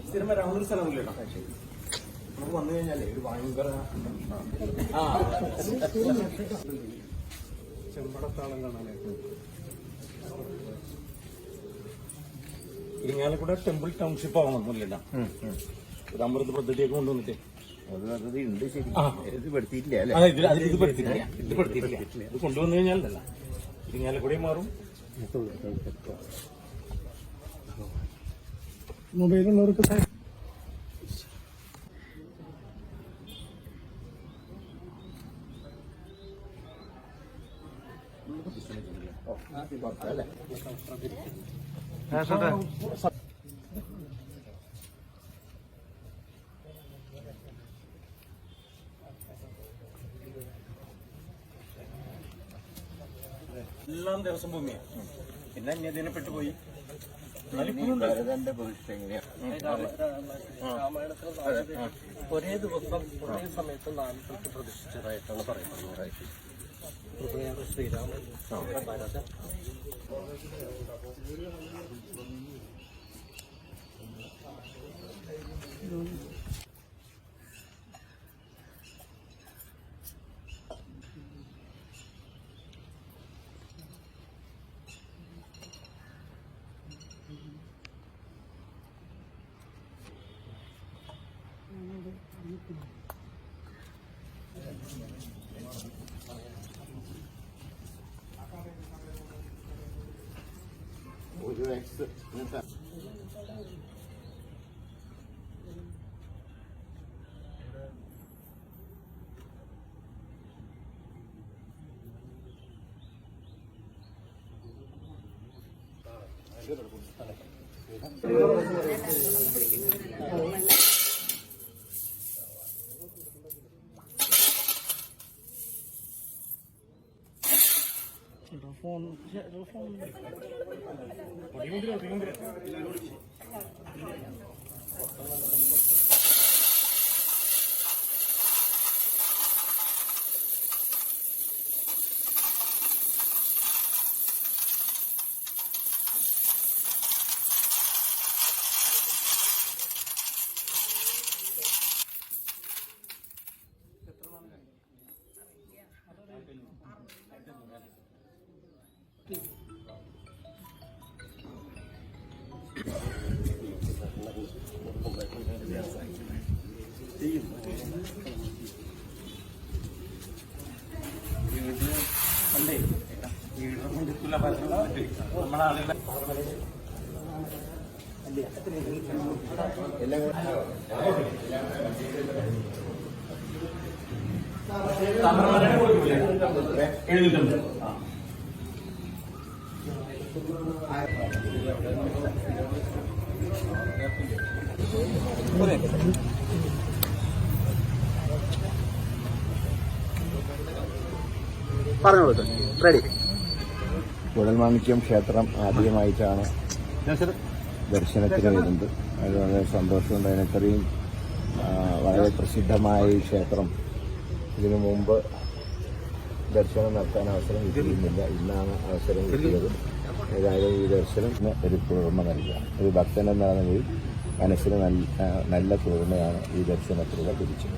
സ്ഥിരം വരാവുന്നൊരു സ്ഥലമല്ലേ നമുക്ക് വന്നു കഴിഞ്ഞാലേ ഒരു ഭയങ്കര ആ. ചെമ്പടത്താളം കാണാനായിട്ട്. ഇരിങ്ങാലക്കുട ടെമ്പിൾ ടൗൺഷിപ്പ് ആവണം ഒന്നുമില്ല ഒരു അമൃത് പദ്ധതിയൊക്കെ കൊണ്ടുവന്നിട്ട്. ഉണ്ട് ശരി. ആ. ഇത് പെടുത്തിയില്ല അല്ലെ? ഇത് പെടുത്തിട്ടില്ല ഇത് പെടുത്തിട്ടില്ല ഇത് കൊണ്ടുവന്നു കഴിഞ്ഞാലല്ല ഇരിങ്ങാലക്കുടയും മാറും. മൊബൈലുള്ളവർക്ക് എല്ലാം ദേവസ്വം ഭൂമിയാണ് പിന്നെ അന്യതിനെപ്പെട്ട് പോയി ഒരേ ദിവസം ഒരേ സമയത്ത് നാല് പേർക്ക് പ്രതിഷ്ഠിച്ചതായിട്ടാണ് പറയുന്നത് ശ്രീരാമൻ 50円ずつ皆さんフォン、フォン。കൊടുക്കില്ലേ എഴുന്നൂറ്റമ്പത് ആ പറഞ്ഞോളൂ റെഡി കുഴൽമാണിക്യം ക്ഷേത്രം ആദ്യമായിട്ടാണ് ദർശനത്തിന് വരുന്നത്. അത് വളരെ സന്തോഷമുണ്ട്. അതിനത്രയും വളരെ പ്രസിദ്ധമായ ഈ ക്ഷേത്രം. ഇതിനു മുമ്പ് ദർശനം നടത്താൻ അവസരം കിട്ടിയിരുന്നില്ല. ഇന്നാണ് അവസരം കിട്ടിയത്. ഏതായാലും ഈ ദർശനം ഒരു കുളിർമ നൽകുക. ഒരു ഭക്തൻ എന്ന നിലയിൽ മനസ്സിന് നല്ല നല്ല കുളിർമയാണ് ഈ ദർശനത്തിലൂടെ ലഭിച്ചത്.